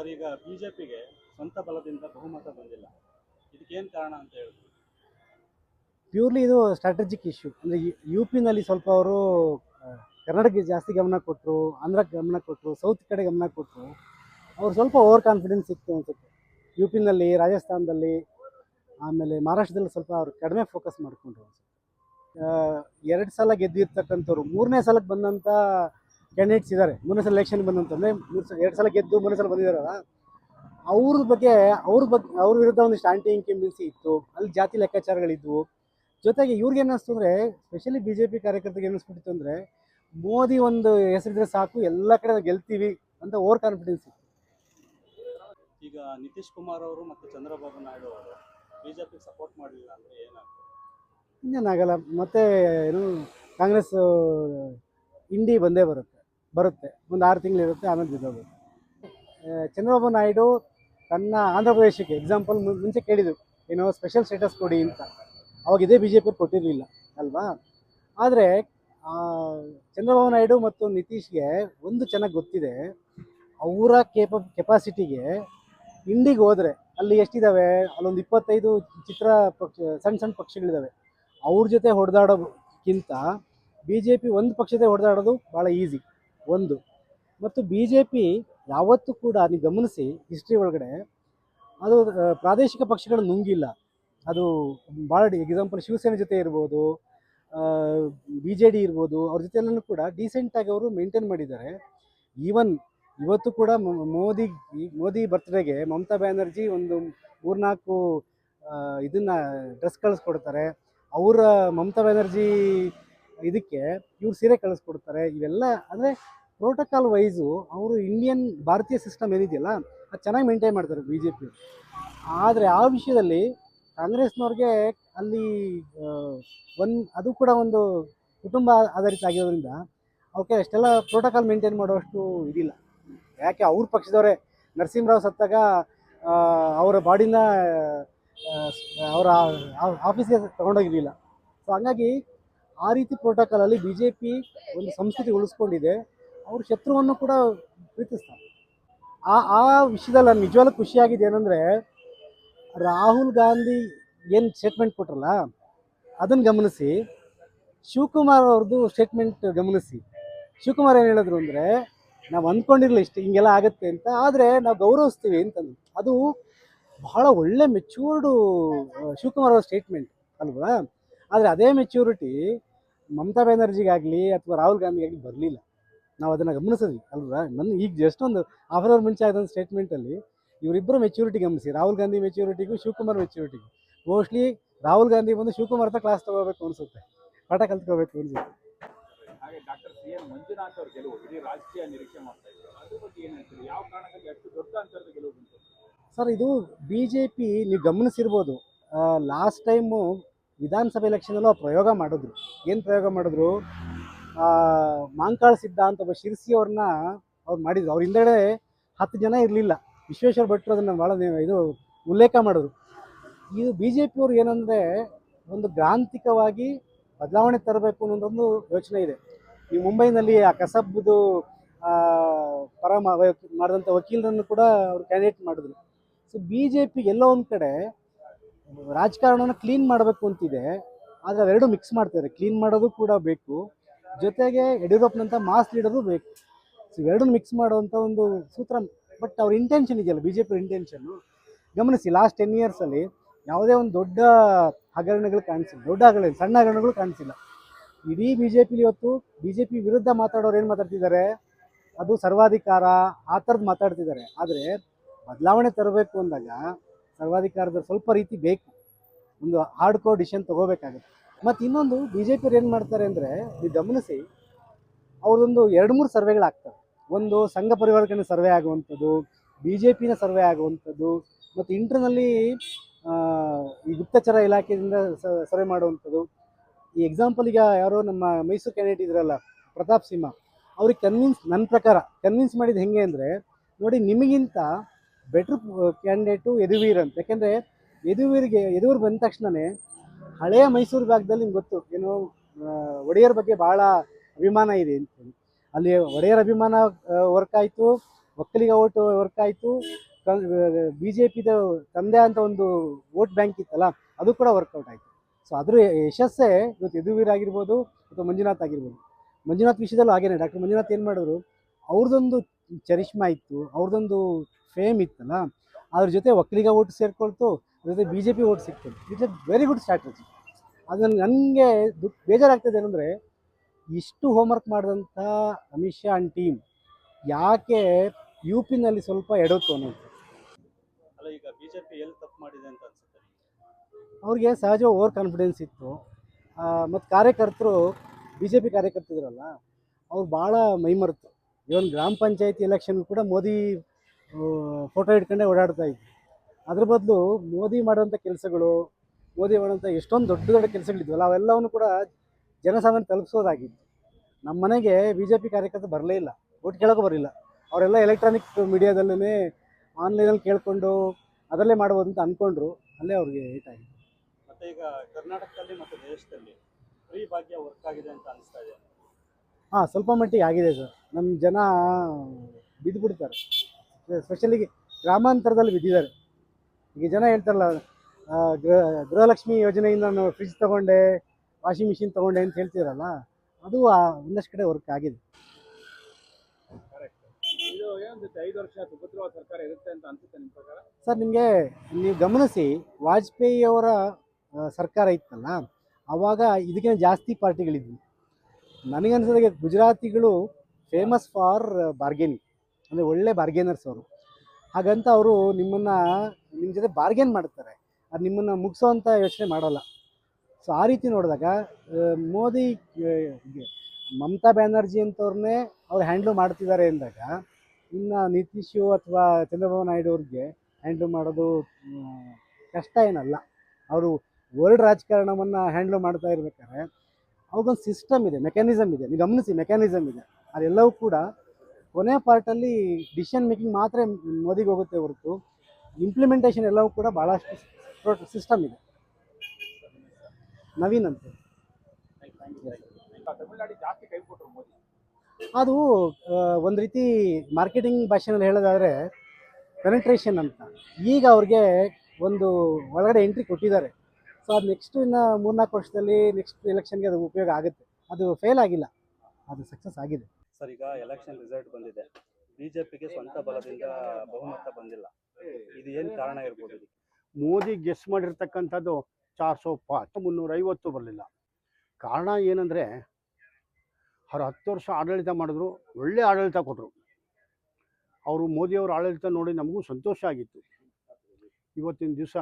Sir, ಈಗ B J ಪಿಗೆ ಸ್ವಂತ ಬಲದಿಂದ ಬಹುಮತ ಬಂದಿಲ್ಲ. ಇದಕ್ಕೇನು ಕಾರಣ ಅಂತ ಹೇಳಿದ್ರು ಪ್ಯೂರ್ಲಿ ಇದು ಸ್ಟ್ರಾಟಜಿಕ್ ಇಶ್ಯೂ ಅಂದರೆ ಯು ಪಿನಲ್ಲಿ ಸ್ವಲ್ಪ ಅವರು ಕರ್ನಾಟಕಕ್ಕೆ ಜಾಸ್ತಿ ಗಮನ ಕೊಟ್ಟರು ಆಂಧ್ರಕ್ಕೆ ಗಮನ ಕೊಟ್ಟರು ಸೌತ್ ಕಡೆ ಗಮನ ಕೊಟ್ಟರು ಅವ್ರು ಸ್ವಲ್ಪ ಓವರ್ ಕಾನ್ಫಿಡೆನ್ಸ್ ಇತ್ತು ಅನ್ಸುತ್ತೆ ಯು ಪಿನಲ್ಲಿ ರಾಜಸ್ಥಾನದಲ್ಲಿ, ಆಮೇಲೆ ಮಹಾರಾಷ್ಟ್ರದಲ್ಲಿ ಸ್ವಲ್ಪ ಅವ್ರು ಕಡಿಮೆ ಫೋಕಸ್ ಮಾಡಿಕೊಂಡ್ರು ಎರಡು ಸಲ ಗೆದ್ದಿರ್ತಕ್ಕಂಥವ್ರು, ಮೂರನೇ ಸಲಕ್ಕೆ ಬಂದಂಥ ಕ್ಯಾಂಡಿಡೇಟ್ಸ್ ಇದ್ದಾರೆ. ಮೂರನೇ ಸಲ ಎಲೆಕ್ಷನ್ ಬಂದಂತಂದ್ರೆ ಮೂರು ಸಲ ಎರಡು ಸಲ ಗೆದ್ದು ಮೂರನೇ ಸಲ ಬಂದಿದ್ದಾರಲ್ಲ ಅವ್ರ ಬಗ್ಗೆ ಅವ್ರ ಬಗ್ಗೆ ಅವ್ರ ವಿರುದ್ಧ ಒಂದು ಸ್ಟ್ಯಾಂಡಿಂಗ್ ಇನ್ಕಂಬೆನ್ಸಿ ಇತ್ತು ಅಲ್ಲಿ ಜಾತಿ ಲೆಕ್ಕಾಚಾರಗಳಿದ್ವು. ಜೊತೆಗೆ ಇವ್ರಿಗೆ ಏನಿಸ್ತು ಅಂದರೆ ಸ್ಪೆಷಲಿ ಬಿ ಜೆ ಪಿ ಕಾರ್ಯಕರ್ತರಿಗೆ ಏನಿಸ್ಬಿಟ್ಟಿತ್ತು ಅಂದರೆ ಮೋದಿ ಒಂದು ಹೆಸರಿದ್ರೆ ಸಾಕು ಎಲ್ಲ ಕಡೆ ಗೆಲ್ತೀವಿ ಅಂತ ಓವರ್ ಕಾನ್ಫಿಡೆನ್ಸ್ ಇತ್ತು. ಈಗ ನಿತೀಶ್ ಕುಮಾರ್ ಅವರು ಮತ್ತು ಚಂದ್ರಬಾಬು ನಾಯ್ಡು ಅವರು ಬಿಜೆಪಿಗೆ ಸಪೋರ್ಟ್ ಮಾಡಲಿಲ್ಲ ಅಂದರೆ ಏನಾಗ್ತದೆ? ಇನ್ನೇನಾಗಲ್ಲ ಮತ್ತೆ ಏನು ಕಾಂಗ್ರೆಸ್ ಇಂಡಿ ಬಂದೇ ಬರುತ್ತೆ. ಬರುತ್ತೆ. ಒಂದು ಆರು ತಿಂಗಳಿರುತ್ತೆ ಆಮೇಲೆ ಬಿದ್ದೋಗುತ್ತೆ. ಚಂದ್ರಬಾಬು ನಾಯ್ಡು ತನ್ನ ಆಂಧ್ರ ಪ್ರದೇಶಕ್ಕೆ ಎಕ್ಸಾಂಪಲ್ ಮುಂಚೆ ಕೇಳಿದ್ರು. ಏನೋ ಸ್ಪೆಷಲ್ ಸ್ಟೇಟಸ್ ಕೊಡಿ ಅಂತ. ಅವಾಗ ಇದೇ ಬಿ ಜೆ ಪಿಯವ್ರು ಕೊಟ್ಟಿರಲಿಲ್ಲ, ಅಲ್ವಾ? ಆದರೆ ಚಂದ್ರಬಾಬು ನಾಯ್ಡು ಮತ್ತು ನಿತೀಶ್ಗೆ ಒಂದು ಚೆನ್ನಾಗಿ ಗೊತ್ತಿದೆ. ಅವರ ಕೇಪ ಕೆಪಾಸಿಟಿಗೆ ಇಂಡಿಗೆ ಹೋದರೆ, ಅಲ್ಲಿ ಎಷ್ಟಿದ್ದಾವೆ ಅಲ್ಲೊಂದು ಇಪ್ಪತ್ತೈದು ಚಿತ್ರ ಪಕ್ಷ ಸಣ್ಣ ಸಣ್ಣ ಪಕ್ಷಗಳಿದ್ದಾವೆ ಅವ್ರ ಜೊತೆ ಹೊಡೆದಾಡೋಕ್ಕಿಂತ ಬಿ ಜೆ ಪಿ ಒಂದು ಪಕ್ಷದೇ ಹೊಡೆದಾಡೋದು ಭಾಳ ಈಸಿ ಒಂದು. ಮತ್ತು ಬಿ ಜೆ ಪಿ ಯಾವತ್ತೂ ಕೂಡ ನೀವು ಗಮನಿಸಿ ಹಿಸ್ಟ್ರಿ ಒಳಗಡೆ, ಅದು ಪ್ರಾದೇಶಿಕ ಪಕ್ಷಗಳು ನುಂಗಿಲ್ಲ. ಅದು ಭಾಳ ಎಕ್ಸಾಂಪಲ್ ಶಿವಸೇನೆ ಜೊತೆ ಇರ್ಬೋದು ಬಿ ಜೆ ಡಿ ಇರ್ಬೋದು, ಅವ್ರ ಜೊತೆಲ್ಲೂ ಕೂಡ ಡೀಸೆಂಟಾಗಿ ಅವರು ಮೇಂಟೈನ್ ಮಾಡಿದ್ದಾರೆ. ಈವನ್ ಇವತ್ತು ಕೂಡ ಮೋದಿ ಮೋದಿ ಬರ್ತ್ಡೇಗೆ ಮಮತಾ ಬ್ಯಾನರ್ಜಿ ಒಂದು ಮೂರ್ನಾಲ್ಕು ಇದನ್ನು ಇದನ್ನ ಡ್ರೆಸ್ ಕಳಿಸ್ಕೊಡ್ತಾರೆ. ಅವರ ಮಮತಾ ಬ್ಯಾನರ್ಜಿ ಇದಕ್ಕೆ ಇವ್ರು ಸೀರೆ ಕಳಿಸ್ಕೊಡ್ತಾರೆ. ಇವೆಲ್ಲ ಅಂದರೆ ಪ್ರೋಟೋಕಾಲ್ ವೈಸು ಅವರು ಇಂಡಿಯನ್ ಭಾರತೀಯ ಸಿಸ್ಟಮ್ ಏನಿದೆಯಲ್ಲ, ಅದು ಚೆನ್ನಾಗಿ ಮೇಂಟೈನ್ ಮಾಡ್ತಾರೆ ಬಿ ಜೆ ಪಿ ಆದರೆ ಆ ವಿಷಯದಲ್ಲಿ ಕಾಂಗ್ರೆಸ್ನವ್ರಿಗೆ ಅಲ್ಲಿ ಒಂದು, ಅದು ಕೂಡ ಒಂದು ಕುಟುಂಬ ಆಧಾರಿತ ಆಗಿರೋದ್ರಿಂದ ಅವಕ್ಕೆ ಅಷ್ಟೆಲ್ಲ ಪ್ರೋಟೋಕಾಲ್ ಮೇಂಟೈನ್ ಮಾಡೋಷ್ಟು ಇದಿಲ್ಲ. ಯಾಕೆ ಅವ್ರ ಪಕ್ಷದವರೇ, ನರಸಿಂಹರಾವ್ ಸತ್ತಾಗ ಅವರ ಬಾಡಿನ ಅವರ ಆಫೀಸ್ಗೆ ತೊಗೊಂಡೋಗಿರಲಿಲ್ಲ. ಸೊ ಹಂಗಾಗಿ ಆ ರೀತಿ ಪ್ರೋಟೋಕಾಲ್ ಬಿ ಜೆ ಪಿ ಒಂದು ಸಂಸ್ಕೃತಿ ಉಳಿಸ್ಕೊಂಡಿದೆ. ಅವ್ರ ಶತ್ರುವನ್ನು ಕೂಡ ಪ್ರೀತಿಸ್ತಾರೆ. ಆ ಆ ವಿಷಯದಲ್ಲಿ ನಾನು ನಿಜವಾಗ್ಲೂ ಖುಷಿಯಾಗಿದೆ ಏನಂದರೆ, ರಾಹುಲ್ ಗಾಂಧಿ ಏನು ಸ್ಟೇಟ್ಮೆಂಟ್ ಕೊಟ್ರಲ್ಲ, ಅದನ್ನು ಗಮನಿಸಿ. ಶಿವಕುಮಾರ್ ಅವ್ರದ್ದು ಸ್ಟೇಟ್ಮೆಂಟ್ ಗಮನಿಸಿ. ಶಿವಕುಮಾರ್ ಏನು ಹೇಳಿದ್ರು ಅಂದರೆ, ನಾವು ಅಂದ್ಕೊಂಡಿರಲಿಲ್ಲ ಇಷ್ಟು, ಹಿಂಗೆಲ್ಲ ಆಗುತ್ತೆ ಅಂತ, ಆದರೆ ನಾವು ಗೌರವಿಸ್ತೀವಿ ಅಂತಂದು ಅದು ಬಹಳ ಒಳ್ಳೆ ಮೆಚ್ಯೂರ್ಡು ಶಿವಕುಮಾರ್ ಅವ್ರ ಸ್ಟೇಟ್ಮೆಂಟ್ ಅಲ್ವಾ? ಆದರೆ ಅದೇ ಮೆಚ್ಯೂರಿಟಿ ಮಮತಾ ಬ್ಯಾನರ್ಜಿಗಾಗಲಿ ಅಥವಾ ರಾಹುಲ್ ಗಾಂಧಿಗಾಗಲಿ ಬರಲಿಲ್ಲ. ನಾವು ಅದನ್ನು ಗಮನಿಸಿದ್ವಿ. ಅಲ್ವಾ? ನನ್ನ ಈಗ ಜಸ್ಟ್ ಒಂದು ಹಾಫ್ ಅವರ್ ಮುಂಚೆ ಆದ ಸ್ಟೇಟ್ಮೆಂಟಲ್ಲಿ ಇವರಿಬ್ಬರು ಮೆಚ್ಯೂರಿಟಿ ಗಮನಿಸಿ. ರಾಹುಲ್ ಗಾಂಧಿ ಮೆಚುರಿಟಿಗೂ ಶಿವಕುಮಾರ್ ಮೆಚ್ಯೂರಿಟಿಗೂ ಮೋಸ್ಟ್ಲಿ ರಾಹುಲ್ ಗಾಂಧಿ ಬಂದು ಶಿವಕುಮಾರ್ ಹತ್ರ ಕ್ಲಾಸ್ ತಗೋಬೇಕು ಅನಿಸುತ್ತೆ. ಪಾಠ ಕಲ್ತ್ಕೋಬೇಕು ಅನಿಸುತ್ತೆ. ಸರ್ ಇದು ಬಿ ಜೆ ಪಿ ನೀವು ಗಮನಿಸಿರ್ಬೋದು. ಲಾಸ್ಟ್ ಟೈಮು ವಿಧಾನಸಭೆ ಎಲೆಕ್ಷನಲ್ಲೂ ಪ್ರಯೋಗ ಮಾಡಿದ್ರು. ಏನು ಪ್ರಯೋಗ ಮಾಡಿದ್ರು? ಮಾಂಕಾಳ ಸಿದ್ಧ ಅಂತ ಒಬ್ಬ ಶಿರ್ಸಿ ಅವ್ರನ್ನ ಅವ್ರು ಮಾಡಿದ್ರು. ಅವ್ರ ಹಿಂದೆ ಹತ್ತು ಜನ ಇರಲಿಲ್ಲ. ವಿಶ್ವೇಶ್ವರ ಭಟ್ರು ಅದನ್ನು ಭಾಳ ಇದು ಉಲ್ಲೇಖ ಮಾಡಿದ್ರು. ಇದು ಬಿ ಜೆ ಪಿಯವ್ರು ಏನಂದರೆ ಒಂದು ಗ್ರಾಂಥಿಕವಾಗಿ ಬದಲಾವಣೆ ತರಬೇಕು ಅನ್ನೋದೊಂದು ಯೋಚನೆ ಇದೆ. ಈ ಮುಂಬೈನಲ್ಲಿ ಆ ಕಸಬ್ದು ಪರ ಮಾಡಿದಂಥ ವಕೀಲರನ್ನು ಕೂಡ ಅವರು ಕ್ಯಾಂಡಿಡೇಟ್ ಮಾಡಿದ್ರು. ಸೊ ಬಿ ಜೆ ಪಿ ಎಲ್ಲೋ ಒಂದು ಕಡೆ ರಾಜಕಾರಣನ ಕ್ಲೀನ್ ಮಾಡಬೇಕು ಅಂತಿದೆ, ಆದರೆ ಅವೆರಡು ಮಿಕ್ಸ್ ಮಾಡ್ತಾರೆ. ಕ್ಲೀನ್ ಮಾಡೋದು ಕೂಡ ಬೇಕು, ಜೊತೆಗೆ ಯಡಿಯೂರಪ್ಪನಂಥ ಮಾಸ್ ಲೀಡರು ಬೇಕು. ಇವೆರಡನ್ನು ಮಿಕ್ಸ್ ಮಾಡುವಂಥ ಒಂದು ಸೂತ್ರ ಬಟ್ ಅವ್ರ ಇಂಟೆನ್ಷನ್ ಇದೆಯಲ್ಲ ಬಿ ಜೆ ಪಿ ಇಂಟೆನ್ಷನ್ನು ಗಮನಿಸಿ ಲಾಸ್ಟ್ ಟೆನ್ ಇಯರ್ಸಲ್ಲಿ ಯಾವುದೇ ಒಂದು ದೊಡ್ಡ ಹಗರಣಗಳು ಕಾಣಿಸಿಲ್ಲ, ದೊಡ್ಡ ಹಗರಣ, ಸಣ್ಣ ಹಗರಣಗಳು ಕಾಣಿಸಿಲ್ಲ. ಇಡೀ ಬಿ ಜೆ ಪಿಲಿ ಇವತ್ತು ಬಿ ಜೆ ಪಿ ವಿರುದ್ಧ ಮಾತಾಡೋರು ಏನು ಮಾತಾಡ್ತಿದ್ದಾರೆ? ಅದು ಸರ್ವಾಧಿಕಾರ, ಆ ಥರದ್ದು ಮಾತಾಡ್ತಿದ್ದಾರೆ. ಆದರೆ ಬದಲಾವಣೆ ತರಬೇಕು ಅಂದಾಗ ಸರ್ವಾಧಿಕಾರದ ಸ್ವಲ್ಪ ರೀತಿ ಬೇಕು. ಒಂದು ಹಾರ್ಡ್ ಕೋರ್ ಡಿಸಿಷನ್ ತೊಗೋಬೇಕಾಗುತ್ತೆ. ಮತ್ತು ಇನ್ನೊಂದು ಬಿ ಜೆ ಪಿಯವ್ರು ಏನು ಮಾಡ್ತಾರೆ ಅಂದರೆ ನೀವು ಗಮನಿಸಿ, ಅವ್ರದೊಂದು ಎರಡು ಮೂರು ಸರ್ವೆಗಳಾಗ್ತವೆ ಒಂದು ಸಂಘ ಪರಿವಾರಕ್ಕೆ ಸರ್ವೆ ಆಗುವಂಥದ್ದು ಬಿ ಜೆ ಪಿನ ಸರ್ವೆ ಆಗುವಂಥದ್ದು, ಮತ್ತು ಇಂಟರ್ನಲ್ಲಿ ಈ ಗುಪ್ತಚರ ಇಲಾಖೆಯಿಂದ ಸರ್ವೆ ಮಾಡುವಂಥದ್ದು. ಈ ಎಕ್ಸಾಂಪಲ್ ಈಗ ಯಾರೋ ನಮ್ಮ ಮೈಸೂರು ಕ್ಯಾಂಡಿಡೇಟ್ ಇದ್ರಲ್ಲ, ಪ್ರತಾಪ್ ಸಿಂಹ, ಅವ್ರಿಗೆ ಕನ್ವಿನ್ಸ್ ನನ್ನ ಪ್ರಕಾರ ಕನ್ವಿನ್ಸ್ ಮಾಡಿದ್ದು ಹೆಂಗೆ ಅಂದರೆ, ನೋಡಿ ನಿಮಗಿಂತ ಬೆಟ್ರ್ ಕ್ಯಾಂಡಿಡೇಟು ಯದುವೀರ್ ಅಂತ. ಯಾಕೆಂದರೆ ಯದುವೀರಿಗೆ, ಯದುವೀರ್ ಬಂದ ತಕ್ಷಣವೇ ಹಳೆಯ ಮೈಸೂರು ಭಾಗದಲ್ಲಿ ನಿಮ್ಗೆ ಗೊತ್ತು, ಏನು ಒಡೆಯರ್ ಬಗ್ಗೆ ಭಾಳ ಅಭಿಮಾನ ಇದೆ ಅಂತೇಳಿ ಅಲ್ಲಿ ಒಡೆಯರ್ ಅಭಿಮಾನ ವರ್ಕ್ ಆಯಿತು, ಒಕ್ಕಲಿಗ ಓಟ್ ವರ್ಕ್ ಆಯಿತು ಬಿ ಜೆ ಪಿದ ತಂದೆ ಅಂತ ಒಂದು ವೋಟ್ ಬ್ಯಾಂಕ್ ಇತ್ತಲ್ಲ, ಅದು ಕೂಡ ವರ್ಕೌಟ್ ಆಯಿತು. ಸೊ ಅದ್ರ ಯಶಸ್ಸೇ ಇವತ್ತು ಯದುವೀರ್ ಆಗಿರ್ಬೋದು ಅಥವಾ ಮಂಜುನಾಥ್ ಆಗಿರ್ಬೋದು. ಮಂಜುನಾಥ್ ವಿಷಯದಲ್ಲೂ ಹಾಗೇನೆ, ಡಾಕ್ಟರ್ ಮಂಜುನಾಥ್ ಏನು ಮಾಡಿದ್ರು, ಅವ್ರದ್ದೊಂದು ಚರಿಷ್ಮಾ ಇತ್ತು ಅವ್ರದ್ದೊಂದು ಫೇಮ್ ಇತ್ತಲ್ಲ ಅದ್ರ ಜೊತೆ ಒಕ್ಕಲಿಗ ಓಟ್ ಸೇರ್ಕೊಳ್ತು ಅದ್ರ ಜೊತೆ ಬಿ ಜೆ ಪಿ ಓಟ್ ಸಿಕ್ತು. It's a very good strategy ಅದನ್ನು ನನಗೆ ದುಃಖ ಬೇಜಾರಾಗ್ತದೆ ಏನಂದರೆ ಇಷ್ಟು ಹೋಮ್ವರ್ಕ್ ಮಾಡಿದಂಥ ಅಮಿತ್ ಶಾ ಅಂಡ್ ಟೀಮ್ ಯಾಕೆ ಯು ಪಿನಲ್ಲಿ ಸ್ವಲ್ಪ ಎಡೋತು ಅನ್ನೋದು. ಅಲ್ಲ ಈಗ ಬಿಜೆಪಿ ಎಲ್ಲಿ ತಪ್ಪು ಮಾಡಿದೆ ಅಂತ ಅನ್ಸುತ್ತೆ? ಅವ್ರಿಗೆ ಸಹಜ ಓವರ್ ಕಾನ್ಫಿಡೆನ್ಸ್ ಇತ್ತು ಮತ್ತು ಕಾರ್ಯಕರ್ತರು ಬಿ ಜೆ ಪಿ ಕಾರ್ಯಕರ್ತರಲ್ಲ ಅವ್ರು ಭಾಳ ಮೈಮರೆತು. ಇವನ್ ಗ್ರಾಮ ಪಂಚಾಯತಿ ಎಲೆಕ್ಷನ್ ಕೂಡ ಮೋದಿ ಫೋಟೋ ಹಿಡ್ಕೊಂಡೆ ಓಡಾಡ್ತಾ ಇದ್ವಿ. ಅದ್ರ ಬದಲು ಮೋದಿ ಮಾಡೋಂಥ ಕೆಲಸಗಳು ಮೋದಿ ಮಾಡೋಂಥ ಎಷ್ಟೊಂದು ದೊಡ್ಡ ದೊಡ್ಡ ಕೆಲಸಗಳಿದ್ವಲ್ಲ ಅವೆಲ್ಲವನ್ನು ಕೂಡ ಜನಸಾಮಾನ್ಯ ತಲುಪಿಸೋದಾಗಿತ್ತು. ನಮ್ಮ ಮನೆಗೆ ಬಿ ಜೆ ಪಿ ಕಾರ್ಯಕರ್ತರು ಬರಲೇ ಇಲ್ಲ ಓಟ್ ಕೇಳೋಕೆ ಬರಲಿಲ್ಲ. ಅವರೆಲ್ಲ ಎಲೆಕ್ಟ್ರಾನಿಕ್ ಮೀಡಿಯಾದಲ್ಲೇ ಆನ್ಲೈನಲ್ಲಿ ಕೇಳಿಕೊಂಡು ಅದರಲ್ಲೇ ಮಾಡ್ಬೋದು ಅಂತ ಅಂದ್ಕೊಂಡ್ರು ಅಲ್ಲೇ ಅವ್ರಿಗೆ ಏಟ್ ಆಗಿದೆ ಮತ್ತೆ ಈಗ ಕರ್ನಾಟಕದಲ್ಲಿ ಮತ್ತು ದೇಶದಲ್ಲಿ ಫ್ರೀ ಭಾಗ್ಯ ವರ್ಕ್ ಆಗಿದೆ ಅಂತ ಅನಿಸ್ತಾ ಇದೆ. ಹಾಂ ಸ್ವಲ್ಪ ಮಟ್ಟಿಗೆ ಆಗಿದೆ ಸರ್. ನಮ್ಮ ಜನ ಬಿದ್ದು ಬಿಡ್ತಾರೆ ಸ್ಪೆಷಲಿ ಗ್ರಾಮಾಂತರದಲ್ಲಿ ಬಿದ್ದಿದ್ದಾರೆ. ಈಗ ಜನ ಹೇಳ್ತಾರಲ್ಲ ಗೃಹ ಗೃಹಲಕ್ಷ್ಮಿ ಯೋಜನೆಯಿಂದ ನಾನು ಫ್ರಿಜ್ ತೊಗೊಂಡೆ ವಾಷಿಂಗ್ ಮಿಷಿನ್ ತೊಗೊಂಡೆ ಅಂತ ಹೇಳ್ತಿದ್ರಲ್ಲ ಅದು ಆ ಒಂದಷ್ಟು ಕಡೆ ವರ್ಕ್ ಆಗಿದೆ. ಸರ್ ನಿಮಗೆ ನೀವು ಗಮನಿಸಿ ವಾಜಪೇಯಿ ಅವರ ಸರ್ಕಾರ ಇತ್ತಲ್ಲ ಆವಾಗ ಇದಕ್ಕಿಂತ ಜಾಸ್ತಿ ಪಾರ್ಟಿಗಳಿದ್ವಿ. ನನಗನ್ಸೋದಾಗೆ ಗುಜರಾತಿಗಳು ಫೇಮಸ್ ಫಾರ್ ಬಾರ್ಗೇನಿಂಗ್ ಅಂದರೆ ಒಳ್ಳೆ ಬಾರ್ಗೇನರ್ಸ್ ಅವರು. ಹಾಗಂತ ಅವರು ನಿಮ್ಮನ್ನು ನಿಮ್ಮ ಜೊತೆ ಬಾರ್ಗೇನ್ ಮಾಡ್ತಾರೆ. ಅದು ನಿಮ್ಮನ್ನು ಅಂತ ಯೋಚನೆ ಮಾಡಲ್ಲ. ಸೊ ಆ ರೀತಿ ನೋಡಿದಾಗ ಮೋದಿ ಮಮತಾ ಬ್ಯಾನರ್ಜಿ ಅಂತವ್ರನ್ನೇ ಅವ್ರು ಹ್ಯಾಂಡ್ಲು ಮಾಡ್ತಿದ್ದಾರೆ ಅಂದಾಗ, ಇನ್ನು ನಿತೀಶು ಅಥವಾ ಚಂದ್ರಬಾಬು ನಾಯ್ಡು ಅವ್ರಿಗೆ ಹ್ಯಾಂಡ್ಲ್ ಮಾಡೋದು ಕಷ್ಟ ಏನಲ್ಲ. ಅವರು ವರ್ಲ್ಡ್ ರಾಜಕಾರಣವನ್ನು ಹ್ಯಾಂಡ್ಲು ಮಾಡ್ತಾ ಇರ್ಬೇಕಾದ್ರೆ, ಅವ್ರಿಗೊಂದು ಸಿಸ್ಟಮ್ ಇದೆ ಮೆಕ್ಯಾನಿಸಮ್ ಇದೆ. ನೀವು ಗಮನಿಸಿ ಮೆಕ್ಯಾನಿಸಮ್ ಇದೆ. ಅದೆಲ್ಲವೂ ಕೂಡ ಕೊನೆ ಪಾರ್ಟಲ್ಲಿ ಡಿಸಿಷನ್ ಮೇಕಿಂಗ್ ಮಾತ್ರ ಮೋದಿಗೆ ಹೋಗುತ್ತೆ ಹೊರತು ಇಂಪ್ಲಿಮೆಂಟೇಷನ್ ಎಲ್ಲವೂ ಕೂಡ ಭಾಳಷ್ಟು ಸಿಸ್ಟಮ್ ಇದೆ. ನವೀನ್ ಅಂತ. ಅದು ಒಂದು ರೀತಿ ಮಾರ್ಕೆಟಿಂಗ್ ಭಾಷೆನಲ್ಲಿ ಹೇಳೋದಾದರೆ ಪೆನೆಟ್ರೇಷನ್ ಅಂತ. ಈಗ ಅವ್ರಿಗೆ ಒಂದು ಒಳಗಡೆ ಎಂಟ್ರಿ ಕೊಟ್ಟಿದ್ದಾರೆ. ಸೊ ಅದು ನೆಕ್ಸ್ಟ್ ಇನ್ನು ಮೂರ್ನಾಲ್ಕು ವರ್ಷದಲ್ಲಿ ನೆಕ್ಸ್ಟ್ ಎಲೆಕ್ಷನ್ಗೆ ಅದು ಉಪಯೋಗ ಆಗುತ್ತೆ. ಅದು ಫೇಲ್ ಆಗಿಲ್ಲ. ಅದು ಸಕ್ಸಸ್ ಆಗಿದೆ. ಸರ್, ಈಗ ಎಲೆಕ್ಷನ್ ರಿಸಲ್ಟ್ ಬಂದಿದೆ. ಬಿಜೆಪಿಗೆ ಸ್ವಂತ ಬಲದಿಂದ ಬಹುಮತ ಬಂದಿಲ್ಲ. ಇದು ಏನು ಕಾರಣ ಇರ್ಬೋದು? ಮೋದಿ ಗೆಸ್ ಮಾಡಿರ್ತಕ್ಕಂಥದ್ದು ಚಾರ್ ಸौ ಪಾತ್ ಮುನ್ನೂರೈವತ್ತು ಬರಲಿಲ್ಲ. ಕಾರಣ ಏನಂದರೆ, ಅವ್ರು ಹತ್ತು ವರ್ಷ ಆಡಳಿತ ಮಾಡಿದ್ರು, ಒಳ್ಳೆ ಆಡಳಿತ ಕೊಟ್ಟರು ಅವರು ಮೋದಿಯವ್ರ ಆಡಳಿತ ನೋಡಿ ನಮಗೂ ಸಂತೋಷ ಆಗಿತ್ತು. ಇವತ್ತಿನ ದಿವಸ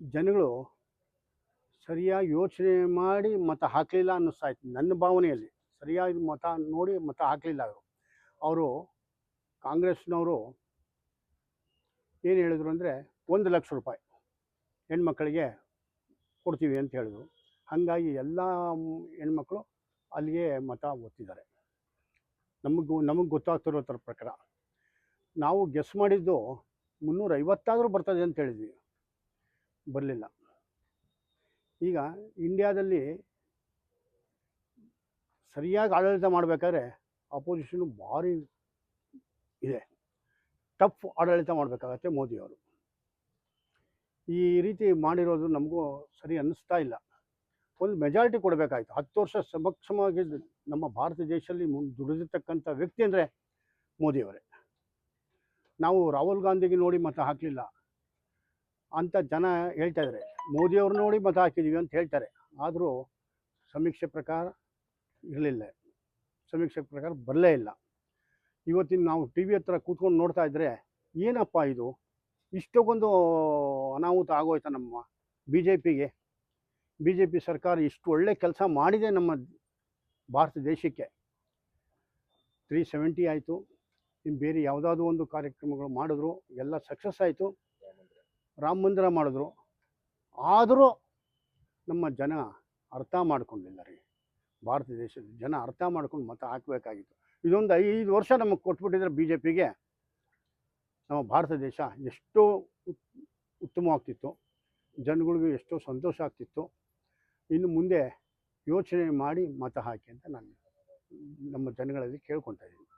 ಜನಗಳು ಸರಿಯಾಗಿ ಯೋಚನೆ ಮಾಡಿ ಮತ ಹಾಕಲಿಲ್ಲ ಅನ್ನಿಸ್ತಾ ನನ್ನ ಭಾವನೆಯಲ್ಲಿ. ಸರಿಯಾಗಿ ಮತ ನೋಡಿ ಮತ ಹಾಕಲಿಲ್ಲ ಅವರು. ಅವರು ಕಾಂಗ್ರೆಸ್ನವರು ಏನು ಹೇಳಿದ್ರು ಅಂದರೆ ಒಂದು ಲಕ್ಷ ರೂಪಾಯಿ ಹೆಣ್ಮಕ್ಕಳಿಗೆ ಕೊಡ್ತೀವಿ ಅಂತ ಹೇಳಿದ್ರು. ಹಾಗಾಗಿ ಎಲ್ಲ ಹೆಣ್ಮಕ್ಕಳು ಅಲ್ಲಿಗೆ ಮತ ಓದ್ತಿದ್ದಾರೆ ನಮಗೂ, ನಮಗೆ ಗೊತ್ತಾಗ್ತಿರೋ ಥರ ಪ್ರಕಾರ ನಾವು ಗೆಸ್ ಮಾಡಿದ್ದು ಮುನ್ನೂರೈವತ್ತಾದರೂ ಬರ್ತದೆ ಅಂತ ಹೇಳಿದ್ವಿ. ಬರಲಿಲ್ಲ. ಈಗ ಇಂಡ್ಯಾದಲ್ಲಿ ಸರಿಯಾಗಿ ಆಡಳಿತ ಮಾಡಬೇಕಾದ್ರೆ ಅಪೋಸಿಷನು ಭಾರಿ ಇದೆ. ಟಫ್ ಆಡಳಿತ ಮಾಡಬೇಕಾಗತ್ತೆ ಮೋದಿಯವರು. ಈ ರೀತಿ ಮಾಡಿರೋದು ನಮಗೂ ಸರಿ ಅನ್ನಿಸ್ತಾ ಇಲ್ಲ. ಒಂದು ಮೆಜಾರಿಟಿ ಕೊಡಬೇಕಾಯ್ತು. ಹತ್ತು ವರ್ಷ ಸಮಕ್ಷಮವಾಗಿ ನಮ್ಮ ಭಾರತ ದೇಶದಲ್ಲಿ ದುಡಿದಿರ್ತಕ್ಕಂಥ ವ್ಯಕ್ತಿ ಅಂದರೆ ಮೋದಿಯವರೇ. ನಾವು ರಾಹುಲ್ ಗಾಂಧಿಗೆ ನೋಡಿ ಮತ ಹಾಕಲಿಲ್ಲ. ಅಂತ ಜನ ಹೇಳ್ತಾ ಇದ್ದಾರೆ ಮೋದಿಯವ್ರು ನೋಡಿ ಮತ ಹಾಕಿದ್ದೀವಿ ಅಂತ ಹೇಳ್ತಾರೆ. ಆದರೂ ಸಮೀಕ್ಷೆ ಪ್ರಕಾರ ಇರಲಿಲ್ಲ ಸಮೀಕ್ಷೆ ಪ್ರಕಾರ ಬರಲೇ ಇಲ್ಲ. ಇವತ್ತಿನ ನಾವು ಟಿ ವಿ ಹತ್ರ ಕೂತ್ಕೊಂಡು ನೋಡ್ತಾ ಇದ್ದರೆ ಏನಪ್ಪ ಇದು? ಇಷ್ಟೊಂದು ಅನಾಹುತ ಆಗೋಯ್ತ ನಮ್ಮ ಬಿ ಜೆ ಪಿಗೆ ಬಿ ಜೆ ಪಿ ಸರ್ಕಾರ ಇಷ್ಟು ಒಳ್ಳೆ ಕೆಲಸ ಮಾಡಿದೆ ನಮ್ಮ ಭಾರತ ದೇಶಕ್ಕೆ. ತ್ರೀ ಸೆವೆಂಟಿ ಆಯಿತು. ಇನ್ನು ಬೇರೆ ಯಾವುದಾದ್ರೂ ಒಂದು ಕಾರ್ಯಕ್ರಮಗಳು ಮಾಡಿದ್ರು, ಎಲ್ಲ ಸಕ್ಸಸ್ ಆಯಿತು. ರಾಮ ಮಂದಿರ ಮಾಡಿದ್ರು. ಆದರೂ ನಮ್ಮ ಜನ ಅರ್ಥ ಮಾಡ್ಕೊಂಡಿಲ್ಲ ರೀ ಭಾರತ ದೇಶದ ಜನ ಅರ್ಥ ಮಾಡ್ಕೊಂಡು ಮತ ಹಾಕಬೇಕಾಗಿತ್ತು. ಇದೊಂದು ಐದು ವರ್ಷ ನಮಗೆ ಕೊಟ್ಬಿಟ್ಟಿದ್ರೆ ಬಿ ಜೆ ಪಿಗೆ ನಮ್ಮ ಭಾರತ ದೇಶ ಎಷ್ಟೋ ಉತ್- ಉತ್ತಮವಾಗ್ತಿತ್ತು. ಜನಗಳಿಗೂ ಎಷ್ಟೋ ಸಂತೋಷ ಆಗ್ತಿತ್ತು. ಇನ್ನು ಮುಂದೆ ಯೋಚನೆ ಮಾಡಿ ಮತ ಹಾಕಿ ಅಂತ ನಾನು ನಮ್ಮ ಜನಗಳಲ್ಲಿ ಕೇಳ್ಕೊತಾ ಇದ್ದೀನಿ.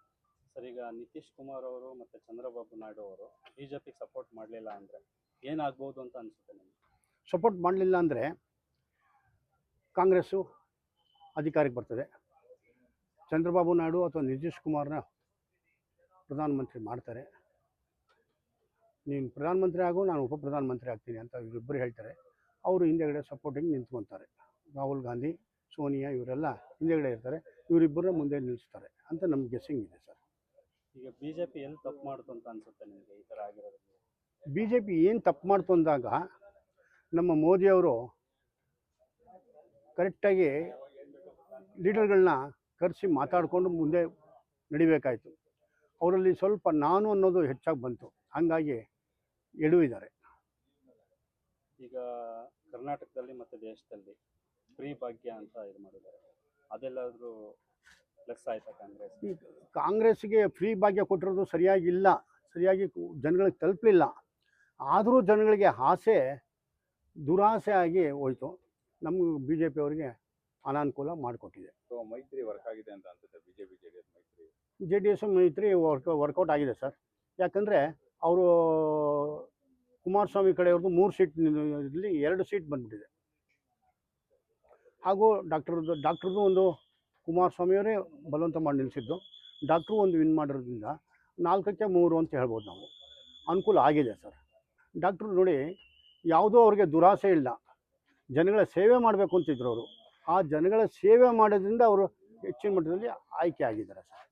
ಸರ್ ಈಗ ನಿತೀಶ್ ಕುಮಾರ್ ಅವರು ಮತ್ತು ಚಂದ್ರಬಾಬು ನಾಯ್ಡು ಅವರು ಬಿ ಜೆ ಪಿಗೆ ಸಪೋರ್ಟ್ ಮಾಡಲಿಲ್ಲ ಅಂದರೆ ಏನಾಗ್ಬೋದು ಅಂತ ಅನಿಸುತ್ತೆ ನಿಮಗೆ? ಸಪೋರ್ಟ್ ಮಾಡಲಿಲ್ಲ ಅಂದರೆ ಕಾಂಗ್ರೆಸ್ಸು ಅಧಿಕಾರಕ್ಕೆ ಬರ್ತದೆ. ಚಂದ್ರಬಾಬು ನಾಯ್ಡು ಅಥವಾ ನಿತೀಶ್ ಕುಮಾರ್ನ ಪ್ರಧಾನಮಂತ್ರಿ ಮಾಡ್ತಾರೆ. ನೀನು ಪ್ರಧಾನಮಂತ್ರಿ ಆಗು ನಾನು ಉಪ ಪ್ರಧಾನಮಂತ್ರಿ ಆಗ್ತೀನಿ ಅಂತ ಇವರಿಬ್ಬರು ಹೇಳ್ತಾರೆ. ಅವರು ಹಿಂದೆಗಡೆ ಸಪೋರ್ಟಿಂಗ್ ನಿಂತ್ಕೊತಾರೆ. ರಾಹುಲ್ ಗಾಂಧಿ ಸೋನಿಯಾ ಇವರೆಲ್ಲ ಹಿಂದೆಗಡೆ ಇರ್ತಾರೆ. ಇವರಿಬ್ಬರನ್ನ ಮುಂದೆ ನಿಲ್ಲಿಸ್ತಾರೆ ಅಂತ ನಮ್ಗೆ ಗೆಸ್ಸಿಂಗ್ ಇದೆ ಸರ್. ಈಗ ಬಿ ಜೆ ಪಿ ಎಲ್ಲಿ ತಪ್ಪು ಮಾಡ್ತು ಅಂತ ಅನ್ಸುತ್ತೆ ನಿಮಗೆ ಈ ಥರ ಆಗಿರೋದು ಬಿ ಜೆ ಪಿ ಏನು ತಪ್ಪು ಮಾಡ್ತು ಅಂದಾಗ ನಮ್ಮ ಮೋದಿಯವರು ಕರೆಕ್ಟಾಗಿ ಲೀಡರ್ಗಳನ್ನ ಕರೆಸಿ ಮಾತಾಡಿಕೊಂಡು ಮುಂದೆ ನಡಿಬೇಕಾಯಿತು. ಅವರಲ್ಲಿ ಸ್ವಲ್ಪ ನಾನು ಅನ್ನೋದು ಹೆಚ್ಚಾಗಿ ಬಂತು. ಹಾಗಾಗಿ ಎಡುವಿದ್ದಾರೆ ಈಗ ಕರ್ನಾಟಕದಲ್ಲಿ ಮತ್ತು ದೇಶದಲ್ಲಿ ಫ್ರೀ ಭಾಗ್ಯ ಅಂತ ಇದು ಮಾಡಿದ್ದಾರೆ. ಅದೆಲ್ಲಾದರೂ ಪ್ಲಸ್ ಆಯ್ತಾ ಕಾಂಗ್ರೆಸ್? ಕಾಂಗ್ರೆಸ್ಗೆ ಫ್ರೀ ಭಾಗ್ಯ ಕೊಟ್ಟಿರೋದು ಸರಿಯಾಗಿಲ್ಲ. ಸರಿಯಾಗಿ ಜನಗಳಿಗೆ ತಲುಪಲಿಲ್ಲ. ಆದರೂ ಜನಗಳಿಗೆ ಆಸೆ ದುರಾಸೆ ಆಗಿ ಹೋಯ್ತು. ನಮ್ಮ ಬಿ ಜೆ ಪಿಯವರಿಗೆ ಅನಾನುಕೂಲ ಮಾಡಿಕೊಟ್ಟಿದೆ. ಸೊ ಮೈತ್ರಿ ವರ್ಕ್ ಆಗಿದೆ ಅಂತ ಅನ್ಸುತ್ತೆ ಬಿಜೆಪಿ ಜೆಡಿಎಸ್ ಮೈತ್ರಿ? ಜೆ ಡಿ ಎಸ್ ಮೈತ್ರಿ ವರ್ಕ್ ವರ್ಕೌಟ್ ಆಗಿದೆ ಸರ್. ಯಾಕಂದರೆ ಅವರು ಕುಮಾರಸ್ವಾಮಿ ಕಡೆಯವ್ರದ್ದು ಮೂರು ಸೀಟ್ ಇಲ್ಲಿ ಎರಡು ಸೀಟ್ ಬಂದ್ಬಿಟ್ಟಿದೆ. ಹಾಗೂ ಡಾಕ್ಟರ್ದು ಡಾಕ್ಟ್ರದ್ದು ಒಂದು ಕುಮಾರಸ್ವಾಮಿಯವರೇ ಬಲವಂತ ಮಾಡಿ ನಿಲ್ಲಿಸಿದ್ದು ಡಾಕ್ಟ್ರು ಒಂದು ವಿನ್ ಮಾಡಿರೋದ್ರಿಂದ ನಾಲ್ಕಕ್ಕೆ ಮೂರು ಅಂತ ಹೇಳ್ಬೋದು ನಾವು. ಅನುಕೂಲ ಆಗಿದೆ ಸರ್. ಡಾಕ್ಟ್ರು ನೋಡಿ ಯಾವುದೋ ಅವ್ರಿಗೆ ದುರಾಸೆ ಇಲ್ಲ. ಜನಗಳ ಸೇವೆ ಮಾಡಬೇಕು ಅಂತಿದ್ರು ಅವರು. ಆ ಜನಗಳ ಸೇವೆ ಮಾಡೋದ್ರಿಂದ ಅವರು ಹೆಚ್ಚಿನ ಮಟ್ಟದಲ್ಲಿ ಆಯ್ಕೆ ಆಗಿದ್ದಾರೆ ಸರ್.